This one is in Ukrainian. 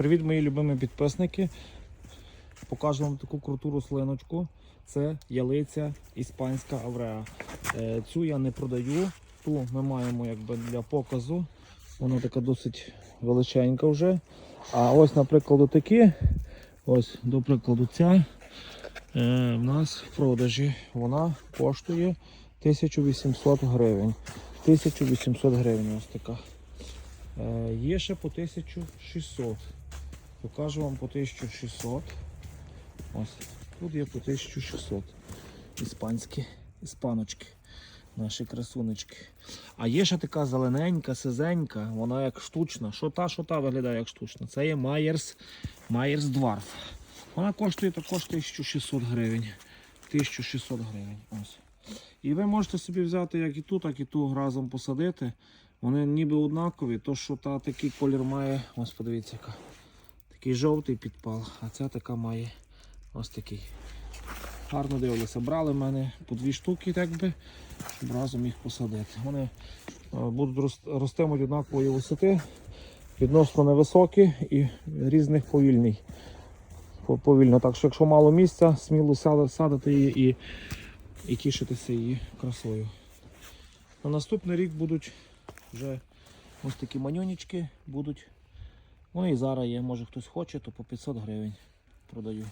Привіт, мої любимі підписники. Покажу вам таку круту рослиночку. Це ялиця іспанська авреа. Е, Цю я не продаю, ту ми маємо якби для показу. Вона така досить величенька вже. А ось, наприклад, такі. Ось, до прикладу, ця е, в нас в продажі. Вона коштує 1800 гривень. 1800 гривень ось така. Е, Є ще по 1600. Покажу вам по 1600. Ось. Тут є по 1600. Іспанські, іспаночки. Наші красунечки. А є ще така зелененька, сизенька, вона як штучна. Що та, що та виглядає як штучна. Це є Майерс, Майерс Дварф. Вона коштує також 1600 гривень. 1600 гривень. Ось. І ви можете собі взяти як і ту, так і ту разом посадити. Вони ніби однакові, то що та такий колір має, ось подивіться, яка. Такий жовтий підпал, а ця така має ось такий. Гарно дивилися. Брали в мене по дві штуки, так би, щоб разом їх посадити. Вони е, будуть ростимуть однакової висоти, відносно невисокі і різних повільний. Повільно. Так що, якщо мало місця, сміло садити її і, і тішитися її красою. На наступний рік будуть вже ось такі манюнічки будуть. Ну і зараз є, може хтось хоче, то по 500 гривень продаю.